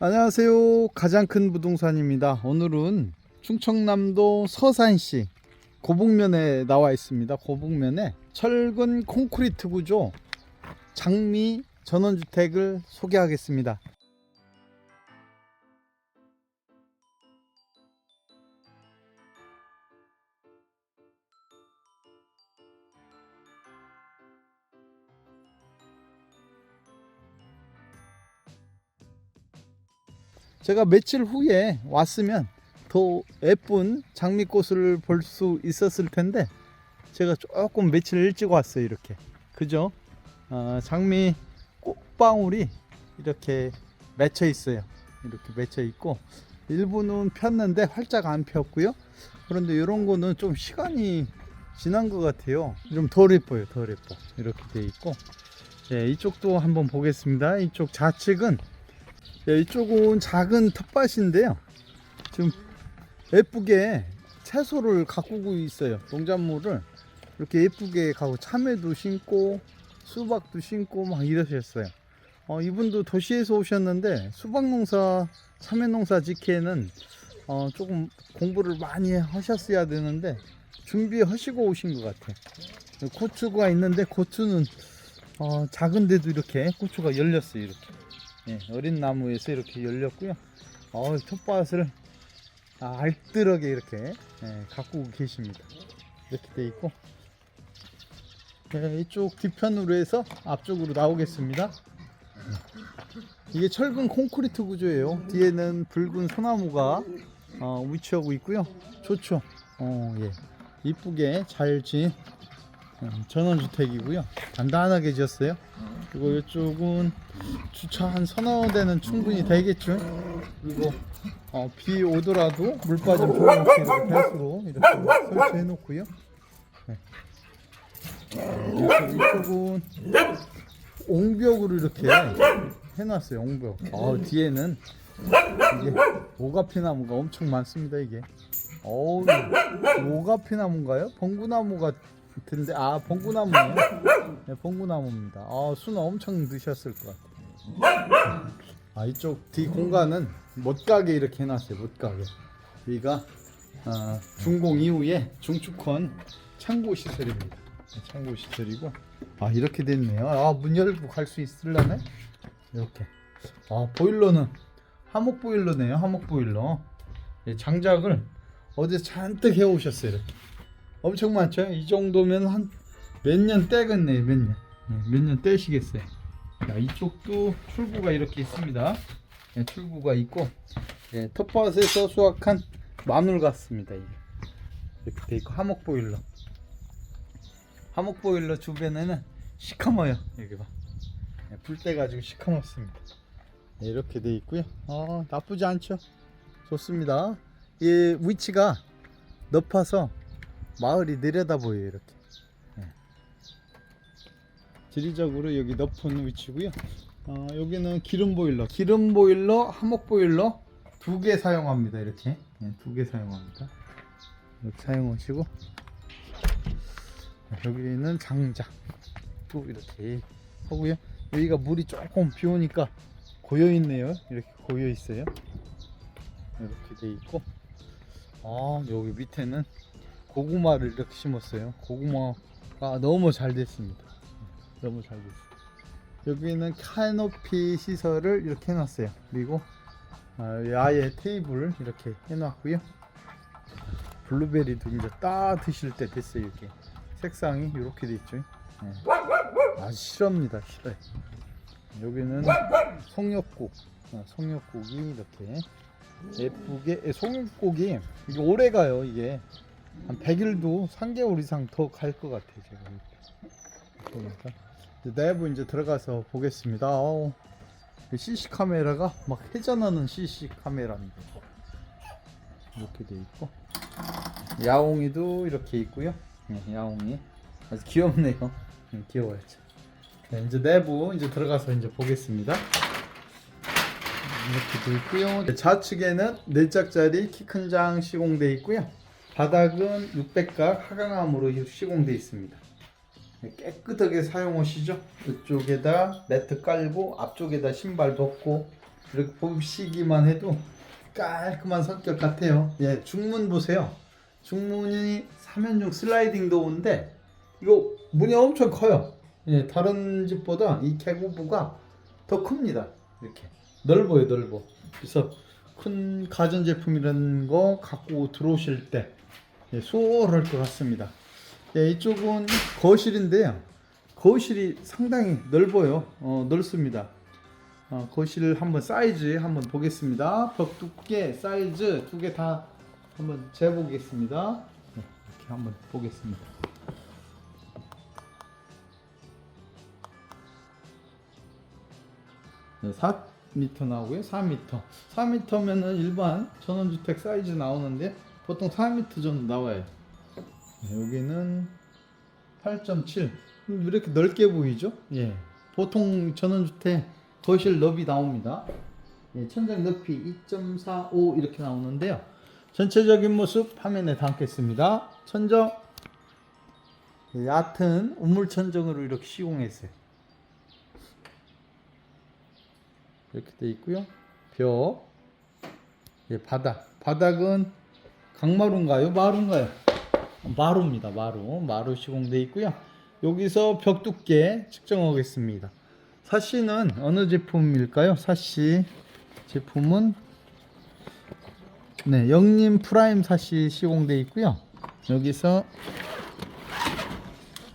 안녕하세요. 가장 큰 부동산입니다. 오늘은 충청남도 서산시 고북면에 나와 있습니다. 고북면에 철근 콘크리트 구조 장미 전원주택을 소개하겠습니다. 제가 며칠 후에 왔으면 더 예쁜 장미꽃을 볼 수 있었을 텐데 제가 조금 며칠 일찍 왔어요 이렇게. 그죠? 어, 장미 꽃방울이 이렇게 맺혀 있어요. 이렇게 맺혀 있고 일부는 폈는데 활짝 안 폈고요. 그런데 이런 거는 좀 시간이 지난 것 같아요. 좀 덜 예뻐요 덜 예뻐. 이렇게 돼 있고. 예, 이쪽도 한번 보겠습니다. 이쪽 좌측은 예, 이쪽은 작은 텃밭인데요. 지금 예쁘게 채소를 가꾸고 있어요. 농작물을 이렇게 예쁘게 가고 참외도 심고 수박도 심고 막 이러셨어요. 어, 이분도 도시에서 오셨는데 수박 농사, 참외 농사 짓기에는 어, 조금 공부를 많이 하셨어야 되는데 준비하시고 오신 것 같아요. 고추가 있는데 고추는 어, 작은데도 이렇게 고추가 열렸어요. 이렇게. 예, 어린 나무에서 이렇게 열렸고요. 어, 텃밭을 아, 알뜰하게 이렇게 예, 가꾸고 계십니다. 이렇게 돼 있고 예, 이쪽 뒤편으로 해서 앞쪽으로 나오겠습니다. 이게 철근 콘크리트 구조예요. 뒤에는 붉은 소나무가 어, 위치하고 있고요. 좋죠. 어, 예. 이쁘게 잘 지은 어, 전원주택이고요. 단단하게 지었어요. 그리고 이쪽은 주차 한 서너 대는 충분히 되겠죠. 그리고 어, 비 오더라도 물 조금씩 이렇게 배수로 이렇게 설치해 놓고요. 네. 네, 이쪽, 이쪽은 옹벽으로 이렇게 해놨어요. 옹벽. 어, 뒤에는 이게 오가피 나무가 엄청 많습니다. 이게. 어우, 오가피 나무인가요? 봉구나무 같 은데 아 봉구나무네요. 네, 봉구나무입니다. 아, 수는 엄청 드셨을 것 같아요. 아, 이쪽 뒤 공간은 못 가게 이렇게 해놨어요. 못 가게. 여기가 어, 준공 이후에 중축헌 창고 시설입니다. 네, 창고 시설이고 아 이렇게 됐네요. 아문 열고 갈 수 있을라네? 이렇게. 아 보일러는 하목 보일러네요. 하목 보일러. 예, 장작을 어디서 잔뜩 해오셨어요. 이렇게. 엄청 많죠? 이 정도면 한 몇 년 떼겠네요. 몇 년. 몇 년 떼시겠어요. 자, 이쪽도 출구가 이렇게 있습니다. 예, 출구가 있고 예, 텃밭에서 수확한 마늘 같습니다. 이렇게 돼 있고 하목 보일러. 하목 보일러 주변에는 시커머요. 여기 봐. 예, 불때 가지고 시커멓습니다. 예, 이렇게 돼 있고요. 어, 나쁘지 않죠? 좋습니다. 이 위치가 높아서 마을이 내려다 보여요. 이렇게. 예. 지리적으로 여기 높은 위치고요. 어, 여기는 기름 보일러, 기름 보일러, 하목 보일러 두 개 사용합니다. 이렇게 예, 두개 사용합니다. 이렇게 사용하시고 여기는 장작 또 이렇게 하고요. 여기가 물이 조금 비 오니까 고여 있네요. 이렇게 고여 있어요. 이렇게 돼 있고 아 여기 밑에는 고구마를 이렇게 심었어요. 고구마가 너무 잘 됐습니다. 너무 잘 됐어요. 여기는 카노피 시설을 이렇게 해놨어요. 그리고 아, 야외 테이블을 이렇게 해놨고요. 블루베리도 이제 따 드실 때 됐어요. 이렇게 색상이 이렇게 돼 있죠. 네. 아 실합니다. 실해. 여기는 송역국, 어, 송역국이 이렇게 예쁘게 예, 송역국이 이게 오래 가요. 이게 한 100일도 3개월 이상 더 갈 것 같아요. 제가 이렇게. 보니까 이제 내부 이제 들어가서 보겠습니다. 어우, CC 카메라가 막 회전하는 CC 카메라입니다. 이렇게 돼 있고 야옹이도 이렇게 있고요. 네, 야옹이 아주 귀엽네요. 네, 귀여워요. 네, 이제 내부 이제 들어가서 이제 보겠습니다. 이렇게 돼 있고요. 네, 좌측에는 4짝짜리 키 큰 장 시공돼 있고요. 바닥은 600각 하강암으로 시공돼 있습니다. 네, 깨끗하게 사용하시죠. 이쪽에다 매트 깔고 앞쪽에다 신발 덮고 이렇게 보시기만 해도 깔끔한 성격 같아요. 예, 중문 보세요. 중문이 3연중 슬라이딩 도어인데 이거 문이 엄청 커요. 예, 다른 집보다 이 개구부가 더 큽니다. 이렇게 넓어요, 넓어. 그래서 큰 가전 제품이라는 거 갖고 들어오실 때 예, 수월할 것 같습니다. 예, 이쪽은 거실인데요. 거실이 상당히 넓어요. 어, 넓습니다. 어, 거실 한번 사이즈 한번 보겠습니다. 벽 두께 사이즈 두 개 다 한번 재보겠습니다. 네, 이렇게 한번 보겠습니다. 네, 4m 나오고요. 4m. 4m면은 일반 전원주택 사이즈 나오는데 보통 4m 정도 나와요. 네, 여기는 8.7. 왜 이렇게 넓게 보이죠? 예. 보통 전원주택 거실 너비 나옵니다. 예, 천장 높이 2.45 이렇게 나오는데요. 전체적인 모습 화면에 담겠습니다. 천정 예, 얕은 우물 천정으로 이렇게 시공했어요. 이렇게 돼 있고요. 벽, 예, 바닥. 바닥은 강마루인가요? 마루인가요? 마루입니다. 마루. 마루 시공돼 있고요. 여기서 벽 두께 측정하겠습니다. 사시는 어느 제품일까요? 사시 제품은 네, 영림 프라임 사시 시공돼 있고요. 여기서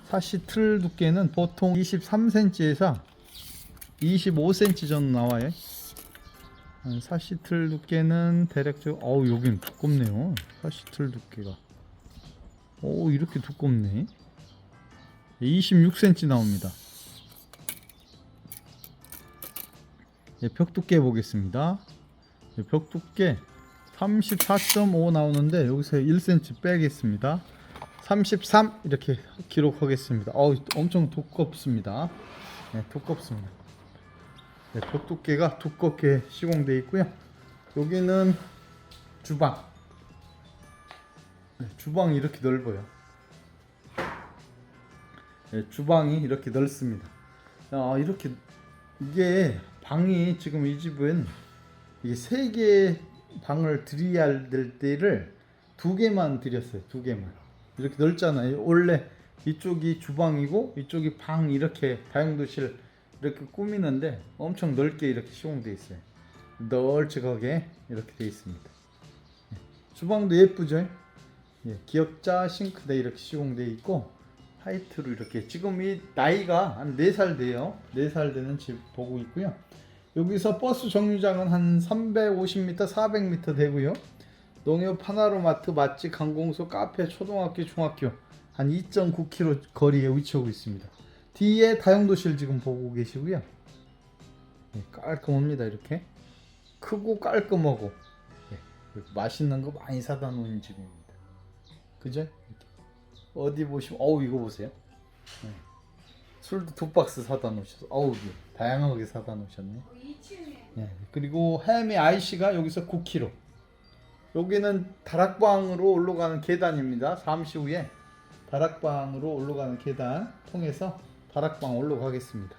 사시 틀 두께는 보통 23cm에서 25cm 정도 나와요. 어, 사시 틀 두께는 대략적으로 어우 여긴 두껍네요. 사시 틀 두께가 오 이렇게 두껍네. 26cm 나옵니다. 예, 벽 두께 보겠습니다. 예, 벽 두께 34.5 나오는데 여기서 1cm 빼겠습니다. 33 이렇게 기록하겠습니다. 어우 엄청 두껍습니다. 네, 두껍습니다. 네, 벽 두께가 두껍게 시공되어 있고요. 여기는 주방. 네, 주방이 이렇게 넓어요. 네, 주방이 이렇게 넓습니다. 아, 이렇게 이게 방이 지금 이 집은 이게 세개 방을 드려야 될 때를 두 개만 드렸어요. 두 개만. 이렇게 넓잖아요. 원래 이쪽이 주방이고 이쪽이 방 이렇게 다용도실 이렇게 꾸미는데 엄청 넓게 이렇게 시공돼 있어요. 널찍하게 이렇게 돼 있습니다. 예, 주방도 예쁘죠? 예, 기역자 싱크대 이렇게 시공돼 있고 화이트로 이렇게 지금 이 나이가 한 4살 돼요. 4살 되는 집 보고 있고요. 여기서 버스 정류장은 한 350m, 400m 되고요. 농협 하나로마트, 맛집, 관공서, 카페, 초등학교, 중학교 한 2.9km 거리에 위치하고 있습니다. 뒤에 다용도실 지금 보고 계시고요. 예, 깔끔합니다 이렇게 크고 깔끔하고 예, 그리고 맛있는 거 많이 사다 놓은 집입니다. 그죠? 어디 보시면 어우 이거 보세요. 예. 술도 두 박스 사다 놓으셔서 어우 다양하게 사다 놓으셨네. 예, 그리고 햄의 IC가 여기서 9kg. 여기는 다락방으로 올라가는 계단입니다. 잠시 후에 다락방으로 올라가는 계단 통해서 다락방 올라가겠습니다.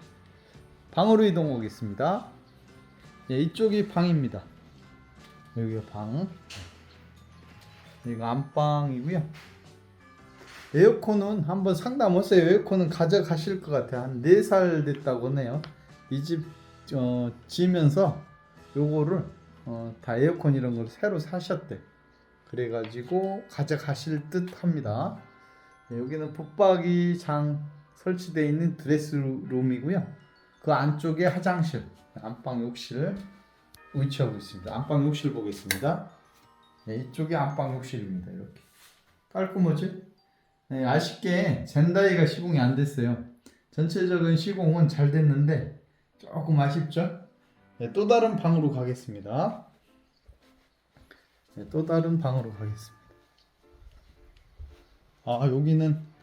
방으로 이동하겠습니다. 예, 이쪽이 방입니다. 여기가 방. 여기가 안방이고요. 에어컨은 한번 상담하세요. 에어컨은 가져가실 것 같아요. 한 4살 됐다고 하네요. 이집 어, 지면서 요거를 어, 다 에어컨 이런 걸 새로 사셨대. 그래가지고 가져가실 듯 합니다. 네, 여기는 붙박이장 설치되어 있는 드레스룸이고요. 그 안쪽에 화장실, 안방 욕실 위치하고 있습니다. 안방 욕실 보겠습니다. 네, 이쪽이 안방 욕실입니다. 이렇게 깔끔하지? 네, 아쉽게 젠다이가 시공이 안 됐어요. 전체적인 시공은 잘 됐는데 조금 아쉽죠? 네, 또 다른 방으로 가겠습니다. 네, 또 다른 방으로 가겠습니다. 아 여기는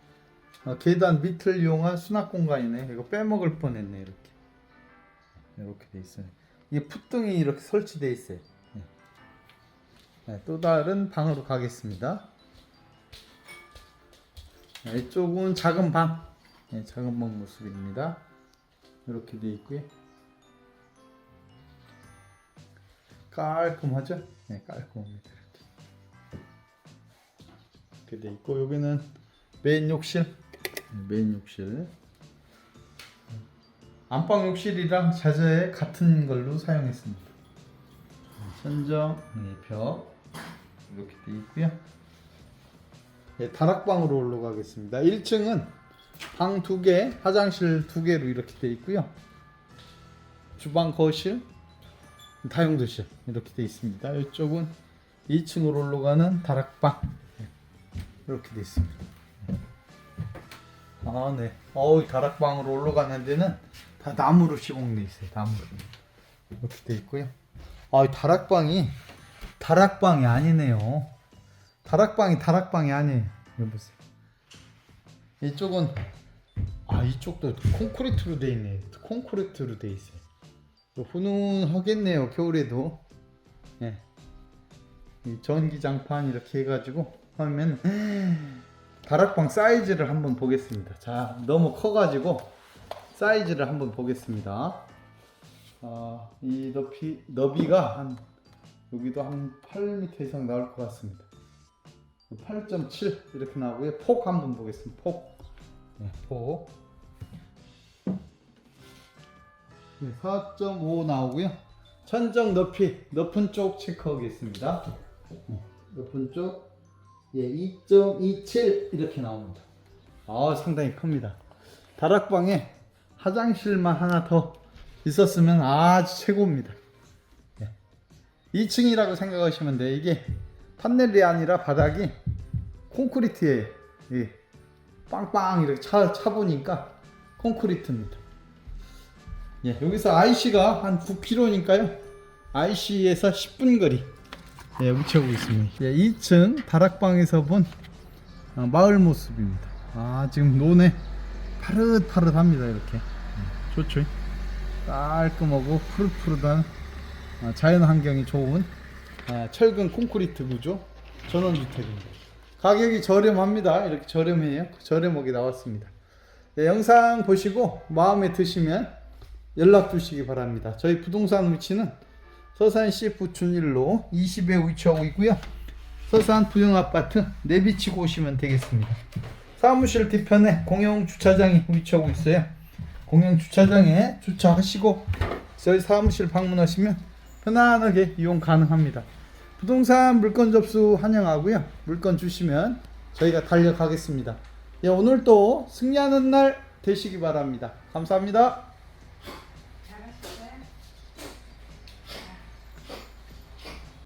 아, 계단 밑을 이용한 수납 공간이네. 이거 빼먹을 뻔했네 이렇게. 이렇게 돼 있어요. 이게 풋등이 이렇게 설치돼 있어요. 네. 네, 또 다른 방으로 가겠습니다. 네, 이쪽은 작은 방, 네, 작은 방 모습입니다. 이렇게 돼 있고요. 깔끔하죠? 네, 깔끔합니다. 이렇게 돼 있고 여기는 메인 욕실, 네, 메인 욕실. 안방 욕실이랑 자재 같은 걸로 사용했습니다. 천정, 네, 벽 이렇게 돼 있고요. 네, 다락방으로 올라가겠습니다. 1층은 방두 개, 화장실 두 개로 이렇게 돼 있고요. 주방, 거실, 다용도실 이렇게 돼 있습니다. 이쪽은 2층으로 올라가는 다락방 네, 이렇게 돼 있습니다. 아, 네. 어우, 다락방으로 올라가는 데는 다 나무로 시공돼 있어요. 나무로 이렇게 돼 있고요. 아, 이 다락방이 다락방이 아니네요. 다락방이 다락방이 아니에요. 여기 보세요. 이쪽은 아 이쪽도 콘크리트로 돼 있네. 콘크리트로 돼 있어요. 훈훈하겠네요 겨울에도. 예. 이 전기장판 이렇게 해가지고 하면 다락방 사이즈를 한번 보겠습니다. 자 너무 커가지고 사이즈를 한번 보겠습니다. 아, 이 높이 너비가 한 여기도 한 8m 이상 나올 것 같습니다. 8.7 이렇게 나오고요. 폭 한번 보겠습니다. 폭. 네, 폭. 네, 4.5 나오고요. 천정 높이 높은 쪽 체크하겠습니다. 네, 높은 쪽 예, 2.27 이렇게 나옵니다. 아, 상당히 큽니다. 다락방에 화장실만 하나 더 있었으면 아주 최고입니다. 2층이라고 생각하시면 돼. 이게 판넬이 아니라 바닥이 콘크리트에 예, 빵빵 이렇게 차, 차보니까 콘크리트입니다. 예, 여기서 IC가 한 9km니까요. IC에서 10분 거리 예, 우체하고 있습니다. 예, 2층 다락방에서 본 어, 마을 모습입니다. 아, 지금 논에 파릇파릇합니다. 이렇게 음, 좋죠. 깔끔하고 푸릇푸릇한 아, 자연 환경이 좋은 아, 철근 콘크리트 구조 전원 주택입니다. 가격이 저렴합니다. 이렇게 저렴해요. 저렴하게 나왔습니다. 네, 영상 보시고 마음에 드시면 연락 주시기 바랍니다. 저희 부동산 위치는 서산시 부춘일로 20에 위치하고 있고요. 서산 부영아파트 내비치고 오시면 되겠습니다. 사무실 뒤편에 공용 주차장이 위치하고 있어요. 공용 주차장에 주차하시고 저희 사무실 방문하시면 편안하게 이용 가능합니다. 부동산 물건 접수 환영하고요. 물건 주시면 저희가 달려가겠습니다. 예, 오늘도 승리하는 날 되시기 바랍니다. 감사합니다.